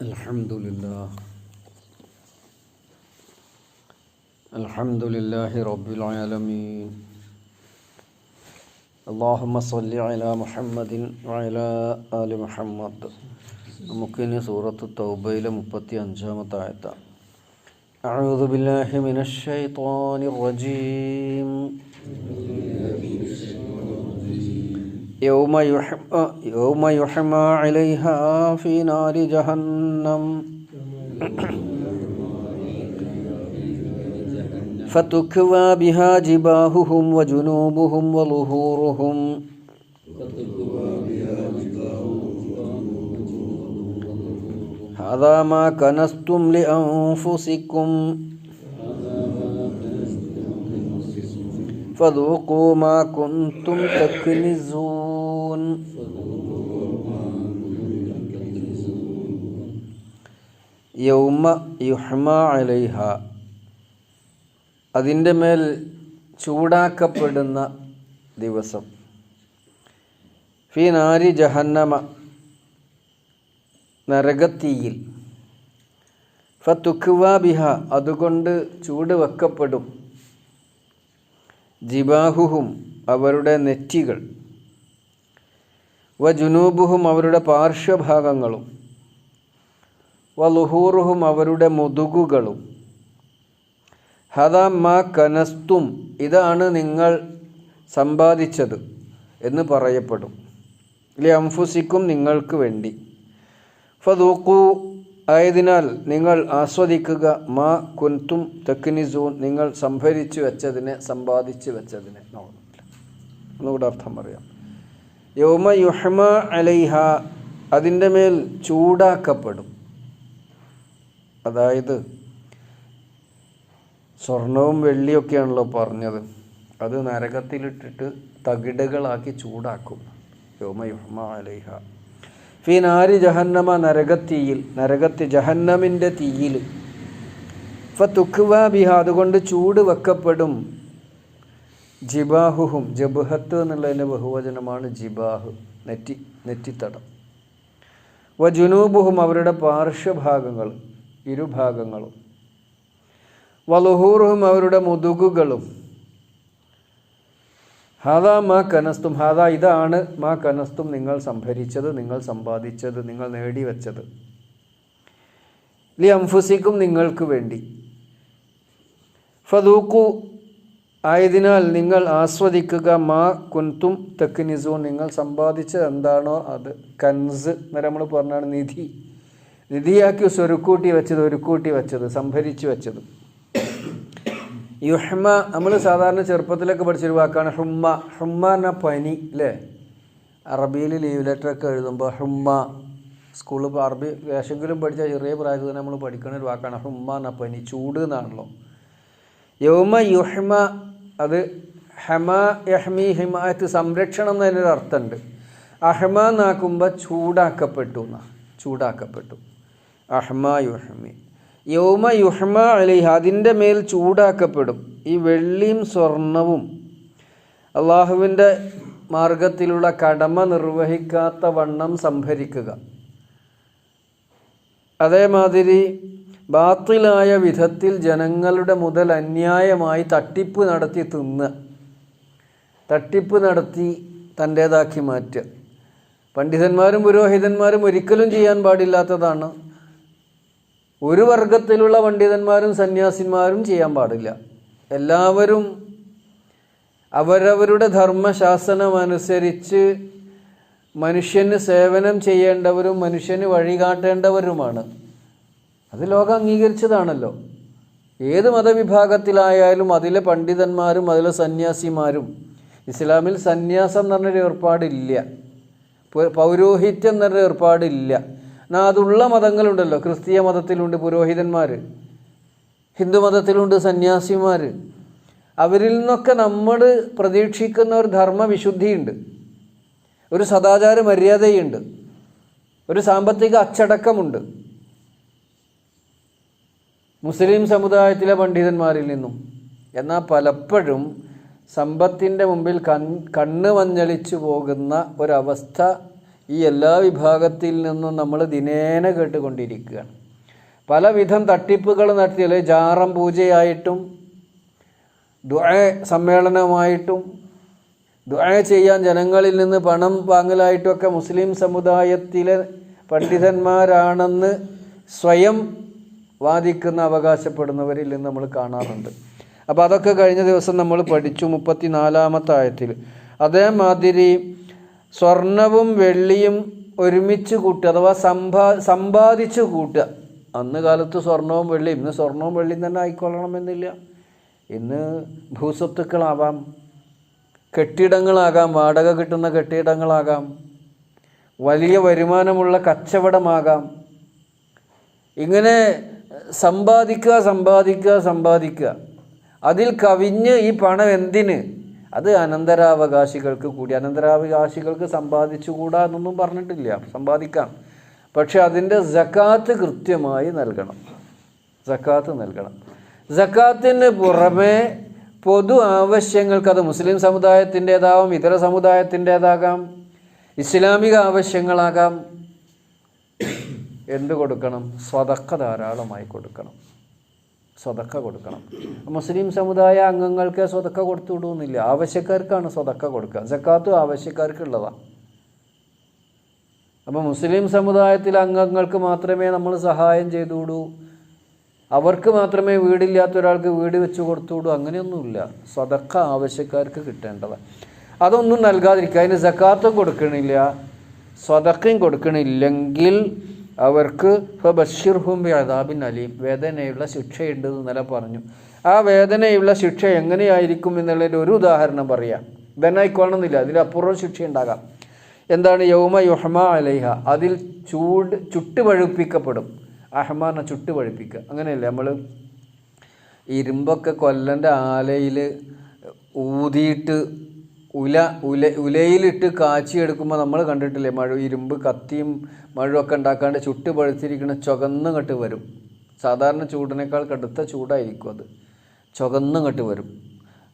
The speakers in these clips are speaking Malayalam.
الحمد لله الحمد لله رب العالمين اللهم صل على محمد وعلى آل محمد നമുക്കിനി സൂറത്ത് തൗബയിലെ മുപ്പത്തി അഞ്ചാമത്തെ ആയത്താണ് أعوذ بالله من الشيطان الرجيم يوم يحمى, يوم يحمى عليها في نار جهنم. فتكوى بها جباههم وجنوبهم وظهورهم. هذا ما كنستم لأنفسكم. فذوقوا ما كنتم تكنزون യൗമ യുഹ്മ അലൈഹ അതിൻ്റെ മേൽ ചൂടാക്കപ്പെടുന്ന ദിവസം ഫി നാരി ജഹന്നമ നരകത്തീയിൽ ഫത്തുഖുവ ബിഹ അതുകൊണ്ട് ചൂട് വെക്കപ്പെടും ജിബാഹുഹും അവരുടെ നെറ്റികൾ. വ ജുനൂബുഹും അവരുടെ പാർശ്വഭാഗങ്ങളും. വ ലുഹൂറുഹും അവരുടെ മുതുകുകളും. ഹദാ മാ കനസ്തും ഇതാണ് നിങ്ങൾ സമ്പാദിച്ചത് എന്ന് പറയപ്പെടും. ലി അംഫുസിക്കും നിങ്ങൾക്ക് വേണ്ടി. ഫതൂക്കു ആയതിനാൽ നിങ്ങൾ ആസ്വദിക്കുക മാ കുൻതും തെക്കിനിസൂൺ നിങ്ങൾ സംഭരിച്ചു വെച്ചതിനെ സമ്പാദിച്ചു വെച്ചതിനെ. ഒന്നുകൂടെ അർത്ഥം പറയാം. യോമ യുഹമ അലൈഹ അതിന്റെ മേൽ ചൂടാക്കപ്പെടും. അതായത് സ്വർണവും വെള്ളിയൊക്കെയാണല്ലോ പറഞ്ഞത്. അത് നരകത്തിലിട്ടിട്ട് തകിടുകളാക്കി ചൂടാക്കും. യോമ യുഹമ അലൈഹ. ഫി നാരി ജഹന്നമ നരകത്തീയിൽ നരകത്തി ജഹന്നമിന്റെ തീയിൽ. ഫ തുക്കുവ ബിഹ അതുകൊണ്ട് ചൂട് വെക്കപ്പെടും. ജിബാഹുഹും ജബുഹത്ത് എന്നുള്ളതിന്റെ ബഹുവചനമാണ് ജിബാഹു നെറ്റി നെറ്റിത്തടം. വ ജുനൂബുഹും അവരുടെ പാർശ്വഭാഗങ്ങൾ ഇരുഭാഗങ്ങളും. വലുഹൂറുഹും അവരുടെ മുതുകുകളും. ഹാദാ മാ കനസ്തും ഹാദാ ഇതാണ് മാ കനസ്തും നിങ്ങൾ സംഭരിച്ചത് നിങ്ങൾ സമ്പാദിച്ചത് നിങ്ങൾ നേടിവെച്ചത്. ലി അംഫുസിക്കും നിങ്ങൾക്ക് വേണ്ടി. ഫതൂക്കു ആയതിനാൽ നിങ്ങൾ ആസ്വദിക്കുക മാ കുൻതും തെക്കിനിസൂൺ നിങ്ങൾ സമ്പാദിച്ചത് എന്താണോ അത്. കൻസ് എന്ന് നമ്മൾ പറഞ്ഞാണ് നിധി. നിധിയാക്കി സ്വരുക്കൂട്ടി വെച്ചത് ഒരുക്കൂട്ടി വെച്ചത് സംഭരിച്ചു വെച്ചത്. യുഹ്മ നമ്മൾ സാധാരണ ചെറുപ്പത്തിലൊക്കെ പഠിച്ചൊരു വാക്കാണ് ഹുമ്മ. ഹുമ്മ എന്ന പനി അല്ലേ അറബിയിൽ ലീവ് ലെറ്ററൊക്കെ എഴുതുമ്പോൾ ഹുമ്മ. സ്കൂളിൽ അറബി വേഷെങ്കിലും പഠിച്ച ചെറിയ പ്രായത്തിൽ തന്നെ നമ്മൾ പഠിക്കുന്ന ഒരു വാക്കാണ് ഹുമ്മ എന്ന പനി ചൂട് എന്നാണല്ലോ. യൗമ യുഹ്മ അത് ഹമ യഹ്മി ഹിമായത്ത് സംരക്ഷണം എന്നതിനൊരു അർത്ഥമുണ്ട്. അഹ്മ എന്നാക്കുമ്പോൾ ചൂടാക്കപ്പെട്ടു എന്നാ. ചൂടാക്കപ്പെട്ടു. അഹ്മ യുഹ്മി. യൗമ യുഹ്മ അലിഹ അതിന്റെ മേൽ ചൂടാക്കപ്പെടും. ഈ വെള്ളിയും സ്വർണവും അള്ളാഹുവിന്റെ മാർഗത്തിലുള്ള കടമ നിർവഹിക്കാത്ത വണ്ണം സംഭരിക്കുക. അതേമാതിരി ബാത്തിലായ വിധത്തിൽ ജനങ്ങളുടെ മുതൽ അന്യായമായി തട്ടിപ്പ് നടത്തി തിന്ന് തട്ടിപ്പ് നടത്തി തന്റേതാക്കി മാറ്റുക. പണ്ഡിതന്മാരും പുരോഹിതന്മാരും ഒരിക്കലും ചെയ്യാൻ പാടില്ലാത്തതാണ് ഒരു വർഗത്തിലുള്ള പണ്ഡിതന്മാരും സന്യാസിന്മാരും ചെയ്യാൻ പാടില്ല. എല്ലാവരും അവരവരുടെ ധർമ്മശാസനമനുസരിച്ച് മനുഷ്യന് സേവനം ചെയ്യേണ്ടവരും മനുഷ്യന് വഴികാട്ടേണ്ടവരുമാണ് അത് ലോകം അംഗീകരിച്ചതാണല്ലോ. ഏത് മതവിഭാഗത്തിലായാലും അതിലെ പണ്ഡിതന്മാരും അതിലെ സന്യാസിമാരും ഇസ്ലാമിൽ സന്യാസം എന്ന് പറഞ്ഞൊരു ഏർപ്പാടില്ല. പൗരോഹിത്യം എന്നൊരു ഏർപ്പാടില്ല. അതുള്ള മതങ്ങളുണ്ടല്ലോ. ക്രിസ്തീയ മതത്തിലുണ്ട് പുരോഹിതന്മാർ ഹിന്ദു മതത്തിലുണ്ട് സന്യാസിമാർ അവരിൽ നിന്നൊക്കെ നമ്മൾ പ്രതീക്ഷിക്കുന്ന ഒരു ധർമ്മവിശുദ്ധിയുണ്ട്. ഒരു സദാചാര മര്യാദയുണ്ട്. ഒരു സാമ്പത്തിക അച്ചടക്കമുണ്ട്. മുസ്ലിം സമുദായത്തിലെ പണ്ഡിതന്മാരിൽ നിന്നും. എന്നാൽ പലപ്പോഴും സമ്പത്തിന്റെ മുമ്പിൽ കൺ കണ്ണ് മഞ്ഞളിച്ചു പോകുന്ന ഒരവസ്ഥ ഈ എല്ലാ വിഭാഗത്തിൽ നിന്നും നമ്മൾ ദിനേന കേട്ടുകൊണ്ടിരിക്കുകയാണ്. പലവിധം തട്ടിപ്പുകൾ നടത്തിയാൽ ജാറം പൂജയായിട്ടും ദുആ സമ്മേളനമായിട്ടും ദുആ ചെയ്യാൻ ജനങ്ങളിൽ നിന്ന് പണം വാങ്ങലായിട്ടുമൊക്കെ മുസ്ലിം സമുദായത്തിലെ പണ്ഡിതന്മാരാണെന്ന് സ്വയം വാദിക്കുന്ന അവകാശപ്പെടുന്നവരിൽ നിന്ന് നമ്മൾ കാണാറുണ്ട്. അപ്പോൾ അതൊക്കെ കഴിഞ്ഞ ദിവസം നമ്മൾ പഠിച്ചു മുപ്പത്തി നാലാമത്തെ ആയത്തിൽ. അതേമാതിരി സ്വർണവും വെള്ളിയും ഒരുമിച്ച് കൂട്ടുക അഥവാ സമ്പാ സമ്പാദിച്ച് കൂട്ടുക. അന്ന് കാലത്ത് സ്വർണവും വെള്ളിയും. ഇന്ന് സ്വർണവും വെള്ളിയും തന്നെ ആയിക്കൊള്ളണമെന്നില്ല. ഇന്ന് ഭൂസ്വത്തുക്കളാവാം. കെട്ടിടങ്ങളാകാം. വാടക കിട്ടുന്ന കെട്ടിടങ്ങളാകാം. വലിയ വരുമാനമുള്ള കച്ചവടമാകാം. ഇങ്ങനെ സമ്പാദിക്കുക സമ്പാദിക്കുക സമ്പാദിക്കുക. അതിൽ കവിഞ്ഞ് ഈ പണം എന്തിന്? അത് അനന്തരാവകാശികൾക്ക് കൂടി അനന്തരാവകാശികൾക്ക് സമ്പാദിച്ചുകൂടാ എന്നൊന്നും പറഞ്ഞിട്ടില്ല സമ്പാദിക്കാം. പക്ഷെ അതിന്റെ ജക്കാത്ത് കൃത്യമായി നൽകണം. ജക്കാത്ത് നൽകണം. ജക്കാത്തിന് പുറമെ പൊതു ആവശ്യങ്ങൾക്ക് അത് മുസ്ലിം സമുദായത്തിന്റേതാവും ഇതര സമുദായത്തിന്റേതാകാം ഇസ്ലാമിക ആവശ്യങ്ങളാകാം എന്ത് കൊടുക്കണം? സ്വതക്ക ധാരാളമായി കൊടുക്കണം. സ്വതക്ക കൊടുക്കണം. മുസ്ലിം സമുദായ അംഗങ്ങൾക്ക് സ്വതക്ക കൊടുത്തു വിടുന്നില്ല. ആവശ്യക്കാർക്കാണ് സ്വതക്ക കൊടുക്കുക. ജക്കാത്തും ആവശ്യക്കാർക്കുള്ളതാണ്. അപ്പോൾ മുസ്ലിം സമുദായത്തിലെ അംഗങ്ങൾക്ക് മാത്രമേ നമ്മൾ സഹായം ചെയ്തു വിടൂ. അവർക്ക് മാത്രമേ വീടില്ലാത്ത ഒരാൾക്ക് വീട് വെച്ച് കൊടുത്തു വിടൂ. അങ്ങനെയൊന്നുമില്ല. സ്വതക്ക ആവശ്യക്കാർക്ക് കിട്ടേണ്ടതാണ്. അതൊന്നും നൽകാതിരിക്കുക. അതിന് ജക്കാത്തും കൊടുക്കണില്ല. സ്വതക്കയും കൊടുക്കണില്ലെങ്കിൽ അവർക്ക് ബഷീർഹും അദാബിൻ അലീം. വേദനയുള്ള ശിക്ഷയുണ്ട് എന്ന് നില പറഞ്ഞു. ആ വേദനയുള്ള ശിക്ഷ എങ്ങനെയായിരിക്കും എന്നുള്ളതിന്റെ ഒരു ഉദാഹരണം പറയാം. ഇതന്നായിക്കോളണമെന്നില്ല അതിലപ്പുറം ശിക്ഷ ഉണ്ടാകാം എന്താണ്? യൗമ യുഹമ അലൈഹ. അതിൽ ചൂട് ചുട്ടുപഴുപ്പിക്കപ്പെടും അഹ്മാനെ ചുട്ടുപഴുപ്പിക്കുക ചുട്ട് പഴുപ്പിക്കുക. അങ്ങനെയല്ലേ നമ്മൾ? ഇരുമ്പൊക്കെ കൊല്ലന്റെ ആലയിൽ ഊതിയിട്ട് ഉല ഉല ഉലയിലിട്ട് കാച്ചിയെടുക്കുമ്പോൾ നമ്മൾ കണ്ടിട്ടില്ലേ? മഴ ഇരുമ്പ് കത്തിയും മഴയൊക്കെ ഉണ്ടാക്കാണ്ട് ചുട്ട് പഴുത്തിരിക്കുന്ന ചുവന്ന് കെട്ട് വരും. സാധാരണ ചൂടിനേക്കാൾ കടുത്ത ചൂടായിരിക്കും അത്. ചുകന്നങ്ങട്ട് വരും.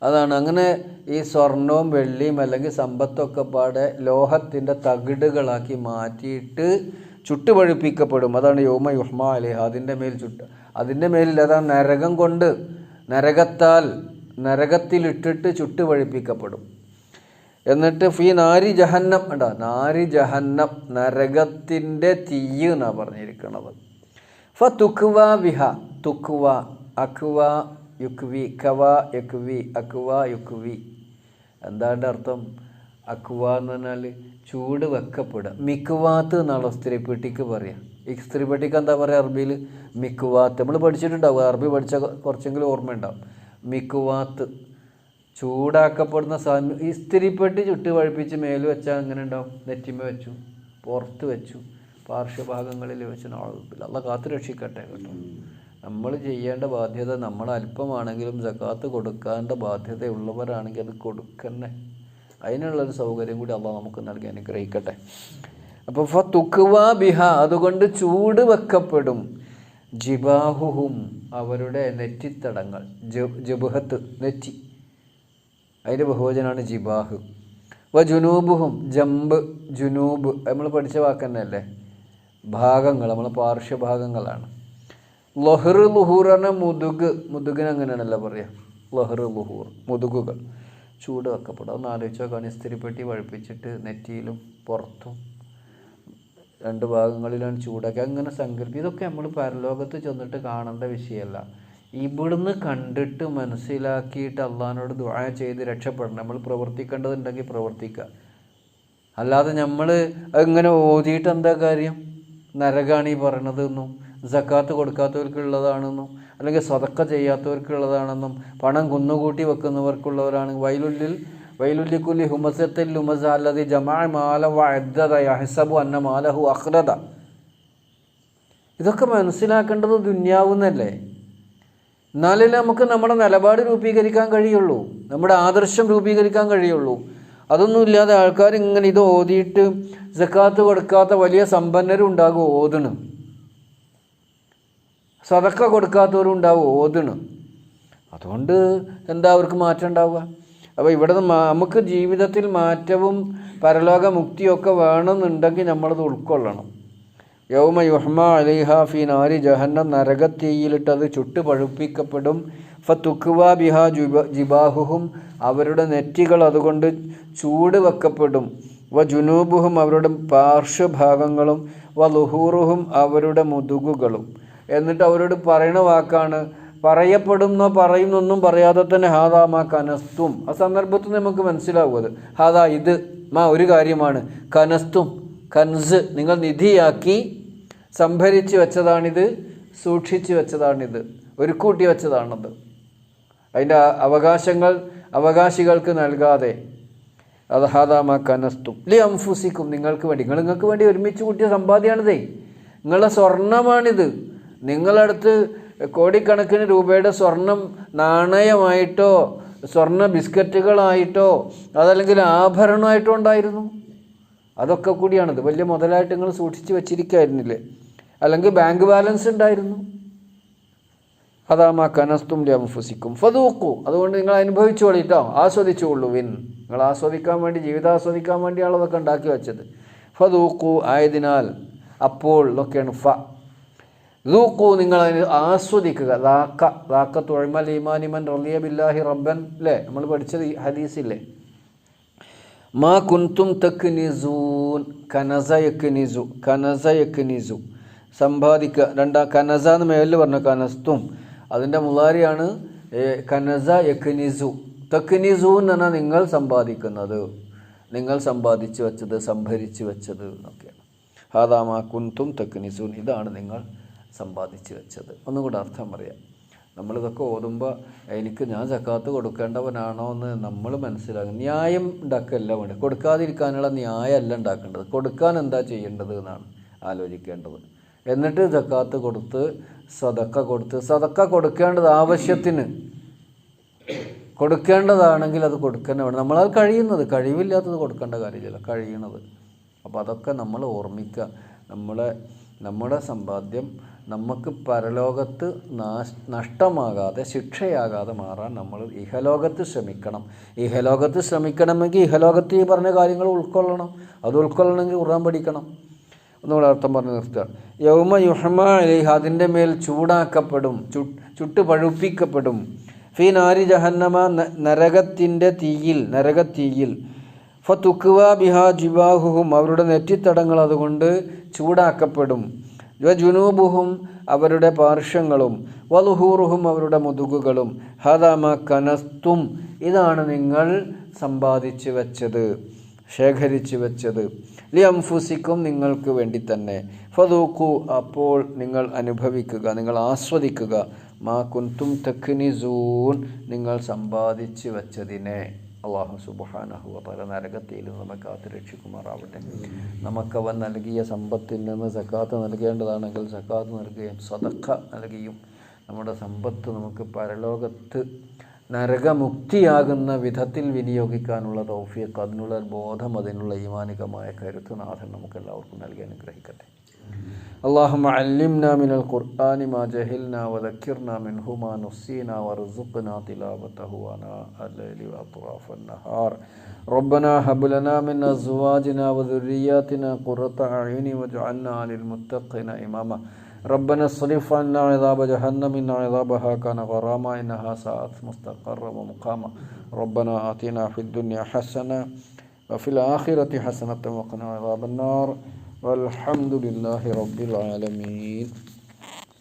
അതാണ്. അങ്ങനെ ഈ സ്വർണവും വെള്ളിയും അല്ലെങ്കിൽ സമ്പത്തൊക്കെ പാടെ ലോഹത്തിന്റെ തകിടുകളാക്കി മാറ്റിയിട്ട് ചുട്ടുപഴുപ്പിക്കപ്പെടും അതാണ് യോമ യുഹ്മ അലേഹ. അതിന്റെ മേൽ ചുട്ട്. അതിന്റെ മേലിൽ അതാണ് നരകം കൊണ്ട് നരകത്താൽ നരകത്തിലിട്ടിട്ട് ചുട്ടുപഴുപ്പിക്കപ്പെടും എന്നിട്ട് ഫി നാരി ജഹന്നം ഉണ്ടാ നാരി ജഹന്നം നരകത്തിന്റെ തീയ് എന്നാണ് പറഞ്ഞിരിക്കുന്നത് ഫ തുക്വ വിഹ തുക്വ അക്വ യുക്വി കവ യക്വി അക്വ യുക്വി എന്താണ് അർത്ഥം? അക്വ എന്ന് പറഞ്ഞാൽ ചൂട് വെക്കപ്പെടുക. മിക്കുവാത്ത് എന്നുള്ള സ്ത്രീപ്പെട്ടിക്ക് പറയാം. ഈ സ്ത്രീപ്പെട്ടിക്ക് എന്താ പറയുക അറബിയിൽ? മിക്കുവാത്ത് നമ്മൾ പഠിച്ചിട്ടുണ്ടാവും. അറബി പഠിച്ച കുറച്ചെങ്കിലും ഓർമ്മയുണ്ടാവും. മിക്കുവാത്ത് ചൂടാക്കപ്പെടുന്ന സാധനം. ഇസ്തിരിപ്പെട്ടി ചുട്ട് പഴുപ്പിച്ച് മേൽ വെച്ചാൽ അങ്ങനെ ഉണ്ടാവും? നെറ്റിമ വെച്ചു. പുറത്ത് വെച്ചു. പാർശ്വഭാഗങ്ങളിൽ വെച്ച്. അല്ല കാത്തു രക്ഷിക്കട്ടെ കേട്ടോ. നമ്മൾ ചെയ്യേണ്ട ബാധ്യത നമ്മൾ അല്പമാണെങ്കിലും ജക്കാത്ത് കൊടുക്കേണ്ട ബാധ്യതയുള്ളവരാണെങ്കിൽ അത് കൊടുക്കന്നെ. അതിനുള്ളൊരു സൗകര്യം കൂടി അള്ളാഹ് നമുക്ക് നൽകി അനുഗ്രഹിക്കട്ടെ. അപ്പോൾ ഫ തുക്കുവ ബിഹ അതുകൊണ്ട് ചൂട് വെക്കപ്പെടും. ജിബാഹുഹും അവരുടെ നെറ്റിത്തടങ്ങൾ. ജബുഹത്ത് നെറ്റി. അതിന്റെ ബഹുവചനമാണ് ജിബാഹ്. വ ജുനൂബുഹും ജമ്പ് ജുനൂബ് നമ്മൾ പഠിച്ച വാക്ക് തന്നെയല്ലേ ഭാഗങ്ങൾ നമ്മൾ പാർശ്വഭാഗങ്ങളാണ്. ലൊഹർ ലുഹൂർ പറഞ്ഞാൽ മുതുക് മുതുകിന് അങ്ങനെയാണല്ലോ പറയുക ലൊഹർ ലുഹൂർ മുതുകുകൾ. ചൂട് വെക്കപ്പെടും. ഒന്ന് ആലോചിച്ച് നോക്കാൻ ഇസ്തിരിപ്പെട്ടി വഴിപ്പിച്ചിട്ട് നെറ്റിയിലും പുറത്തും രണ്ട് ഭാഗങ്ങളിലാണ് ചൂടാക്കി അങ്ങനെ സങ്കല്പം ഇതൊക്കെ നമ്മൾ പരലോകത്ത് ചെന്നിട്ട് കാണേണ്ട വിഷയമല്ല. ഇവിടുന്ന് കണ്ടിട്ട് മനസ്സിലാക്കിയിട്ട് അള്ളഹാനോട് ദുആ ചെയ്ത് രക്ഷപ്പെടണം. നമ്മൾ പ്രവർത്തിക്കേണ്ടതുണ്ടെങ്കിൽ പ്രവർത്തിക്കുക. അല്ലാതെ നമ്മൾ ഇങ്ങനെ ഓതിയിട്ട് എന്താ കാര്യം? നരകാണ് ഈ പറയണതെന്നും ജക്കാത്ത് കൊടുക്കാത്തവർക്കുള്ളതാണെന്നും അല്ലെങ്കിൽ സ്വതക്ക ചെയ്യാത്തവർക്കുള്ളതാണെന്നും പണം കുന്നുകൂട്ടി വെക്കുന്നവർക്കുള്ളവരാണ്. വൈലുല്ലിൽ വൈലുല്ലിക്കുല്ലി ഹുമസത്തിൽ ഹുമസ അല്ലതി ജമാ മാല യഹ്സബു അന്ന മാലഹു അഖ്റദ ഇതൊക്കെ മനസ്സിലാക്കേണ്ടത് ദുന്യാവുന്നല്ലേ? എന്നാലേ നമുക്ക് നമ്മുടെ നിലപാട് രൂപീകരിക്കാൻ കഴിയുള്ളൂ. നമ്മുടെ ആദർശം രൂപീകരിക്കാൻ കഴിയുള്ളൂ. അതൊന്നുമില്ലാതെ ആൾക്കാർ ഇങ്ങനെ ഇത് ഓതിയിട്ട് ജക്കാത്ത് കൊടുക്കാത്ത വലിയ സമ്പന്നരും ഉണ്ടാകും ഓതണ് സതക്ക കൊടുക്കാത്തവരും ഉണ്ടാവും ഓതണ് അതുകൊണ്ട് എന്താ അവർക്ക് മാറ്റം ഉണ്ടാവുക? അപ്പോൾ ഇവിടെ നമുക്ക് ജീവിതത്തിൽ മാറ്റവും പരലോക മുക്തിയൊക്കെ വേണമെന്നുണ്ടെങ്കിൽ നമ്മളത് ഉൾക്കൊള്ളണം. യൗമ യുഹ്മ അലിഹ ഫി നാരി ജഹന്നം. നരകത്തീയിലിട്ടത് ചുട്ട് പഴുപ്പിക്കപ്പെടും ഫത്തുഖ്വ ബിഹ ജുബ ജിബാഹുഹും. അവരുടെ നെറ്റികൾ അതുകൊണ്ട് ചൂട് വെക്കപ്പെടും വ ജുനൂബുഹും അവരുടെ പാർശ്വഭാഗങ്ങളും. വ ലുഹൂറുഹും അവരുടെ മുതുകുകളും. എന്നിട്ട് അവരോട് പറയണ വാക്കാണ്. പറയപ്പെടുന്നോ പറയുന്നൊന്നും പറയാതെ തന്നെ ഹാദാ മാ കനസ്തും. ആ സന്ദർഭത്തിൽ നമുക്ക് മനസ്സിലാവുന്നത് ഹാദാ ഇത് മാ ഒരു കാര്യമാണ്. കനസ്തും കൻസ് നിങ്ങൾ നിധിയാക്കി സംഭരിച്ച് വെച്ചതാണിത് സൂക്ഷിച്ചു വെച്ചതാണിത് ഒരുക്കൂട്ടി കൂട്ടി വെച്ചതാണത്. അതിന്റെ അവകാശങ്ങൾ അവകാശികൾക്ക് നൽകാതെ അത് കനസ്തു. ലി അംഫുസിക്കും നിങ്ങൾക്ക് വേണ്ടി നിങ്ങൾ നിങ്ങൾക്ക് വേണ്ടി ഒരുമിച്ച് കൂട്ടിയ സമ്പാദ്യമാണിതേ. നിങ്ങളെ സ്വർണമാണിത്. നിങ്ങളടുത്ത് കോടിക്കണക്കിന് രൂപയുടെ സ്വർണം നാണയമായിട്ടോ സ്വർണ ബിസ്ക്കറ്റുകളായിട്ടോ അതല്ലെങ്കിൽ ആഭരണമായിട്ടോ ഉണ്ടായിരുന്നു. അതൊക്കെ കൂടിയാണിത്. വലിയ മുതലായിട്ട് നിങ്ങൾ സൂക്ഷിച്ച് വെച്ചിരിക്കായിരുന്നില്ലേ? അല്ലെങ്കിൽ ബാങ്ക് ബാലൻസ് ഉണ്ടായിരുന്നു. അതാമാ കനസ്തും ലംഫുസിക്കും ഫതൂക്കു അതുകൊണ്ട് നിങ്ങൾ അനുഭവിച്ചോളിട്ടോ ആസ്വദിച്ചുകൊള്ളു വിൻ. നിങ്ങൾ ആസ്വദിക്കാൻ വേണ്ടി ജീവിതം ആസ്വദിക്കാൻ വേണ്ടിയാണ് അതൊക്കെ ഉണ്ടാക്കി വെച്ചത്. ഫതൂക്കു ആയതിനാൽ അപ്പോൾ ഇതൊക്കെയാണ് ഫ. ദൂക്കു നിങ്ങൾ ആസ്വദിക്കുക. ദാക്ക ദാക്ക തുഴമൽ ഈമാനിമൻ റലിയ ബില്ലാഹി റബ്ബൻ. അല്ലേ നമ്മൾ പഠിച്ചത് ഹദീസില്ലേ? മാ കുന്തും തെക്ക് നിസൂൻ കനസ യക്ക് നിസു കനസ യക്ക് നിസു സമ്പാദിക്കുക. രണ്ടാ കനസ എന്ന് മേലിൽ പറഞ്ഞ കനസ്തും. അതിന്റെ മുളാരിയാണ് കനസ യക്നിസു. തക്നിസു എന്ന് പറഞ്ഞാൽ നിങ്ങൾ സമ്പാദിക്കുന്നത്. നിങ്ങൾ സമ്പാദിച്ചു വെച്ചത് സംഭരിച്ചു വെച്ചത് എന്നൊക്കെയാണ്. ഹാദാമാ കുന്തും തക്ക് ഇതാണ് നിങ്ങൾ സമ്പാദിച്ചു വെച്ചത്. ഒന്നും കൂടെ അർത്ഥം പറയാം. നമ്മളിതൊക്കെ ഓതുമ്പോൾ എനിക്ക് ഞാൻ സക്കാത്ത് കൊടുക്കേണ്ടവനാണോ എന്ന് നമ്മൾ മനസ്സിലാക്കും. ന്യായം ഉണ്ടാക്കല്ല വേണ്ടത്. കൊടുക്കാതിരിക്കാനുള്ള ന്യായമല്ല ഉണ്ടാക്കേണ്ടത്. കൊടുക്കാൻ എന്താ ചെയ്യേണ്ടത് എന്നാണ് ആലോചിക്കേണ്ടത്. എന്നിട്ട് ജക്കാത്ത് കൊടുത്ത് സതക്ക കൊടുത്ത്. സതക്ക കൊടുക്കേണ്ടത് ആവശ്യത്തിന്. കൊടുക്കേണ്ടതാണെങ്കിൽ അത് കൊടുക്കേണ്ട വേണം. നമ്മളത് കഴിയുന്നത് കഴിവില്ലാത്തത് കൊടുക്കേണ്ട കാര്യമില്ല. കഴിയണത്. അപ്പോൾ അതൊക്കെ നമ്മൾ ഓർമ്മിക്കുക. നമ്മളെ നമ്മുടെ സമ്പാദ്യം നമുക്ക് പരലോകത്ത് നഷ്ടമാകാതെ ശിക്ഷയാകാതെ മാറാൻ നമ്മൾ ഇഹലോകത്ത് ശ്രമിക്കണം. ഇഹലോകത്ത് ശ്രമിക്കണമെങ്കിൽ ഇഹലോകത്ത് ഈ പറഞ്ഞ കാര്യങ്ങൾ ഉൾക്കൊള്ളണം. അത് ഉൾക്കൊള്ളണമെങ്കിൽ ഉറാൻ പഠിക്കണം. ഒന്നുകൂടെ അർത്ഥം പറഞ്ഞു നിർത്തുക. യൗമ യുഹമ അലിഹ അതിന്റെ മേൽ ചൂടാക്കപ്പെടും ചു ചുട്ട് പഴുപ്പിക്കപ്പെടും. ഫി നാരി ജഹന്നമ നരകത്തിന്റെ തീയിൽ നരകത്തീയിൽ. ഫതുക്കുവ ബിഹാ ജിബാഹുഹും അവരുടെ നെറ്റിത്തടങ്ങൾ അതുകൊണ്ട് ചൂടാക്കപ്പെടും. ജുനൂബുഹും അവരുടെ പാർശ്വങ്ങളും. വലുഹൂറുഹും അവരുടെ മുതുകുകളും. ഹദമ കനസ്തും ഇതാണ് നിങ്ങൾ സമ്പാദിച്ചു വെച്ചത്. ശേഖരിച്ചു വെച്ചത് ലി അംഫുസിക്കും നിങ്ങൾക്ക് വേണ്ടി തന്നെ. ഫതൂക്കു അപ്പോൾ നിങ്ങൾ അനുഭവിക്കുക നിങ്ങൾ ആസ്വദിക്കുക. മാ കുന്തും തഖ്നിസൂൻ നിങ്ങൾ സമ്പാദിച്ചു വെച്ചതിനെ അള്ളാഹു സുബാനഹു പല നരകത്തിൽ നമ്മെ കാത്ത് രക്ഷിക്കുമാറാവട്ടെ. നമുക്കവൻ നൽകിയ സമ്പത്തിൽ നിന്ന് സക്കാത്ത് നൽകേണ്ടതാണെങ്കിൽ സക്കാത്ത് നൽകുകയും സദക്ക നൽകിയും. നമ്മുടെ സമ്പത്ത് നമുക്ക് പരലോകത്ത് നരകമുക്തിയാകുന്ന വിധത്തിൽ വിനിയോഗിക്കാനുള്ള തൗഫീഖ് അതിനുള്ള ബോധം അതിനുള്ള ഈമാനികമായ കരുത്ത് നാഥൻ നമുക്ക് എല്ലാവർക്കും നൽകി അനുഗ്രഹിക്കട്ടെ اللهم علمنا من القرآن ما جهلنا وذكرنا منه ما نسينا وارزقنا تلاوته آناء الليل وأطراف النهار ربنا هب لنا من أزواجنا وذرياتنا قرة أعين واجعلنا للمتقين إماما ربنا اصرف عنا عذاب جهنم إن عذابها كان غراما إنها ساءت مستقرا ومقاما. ربنا آتنا في الدنيا حسنة وفي الآخرة حسنة وقنا عذاب النار. والحمد لله رب العالمين.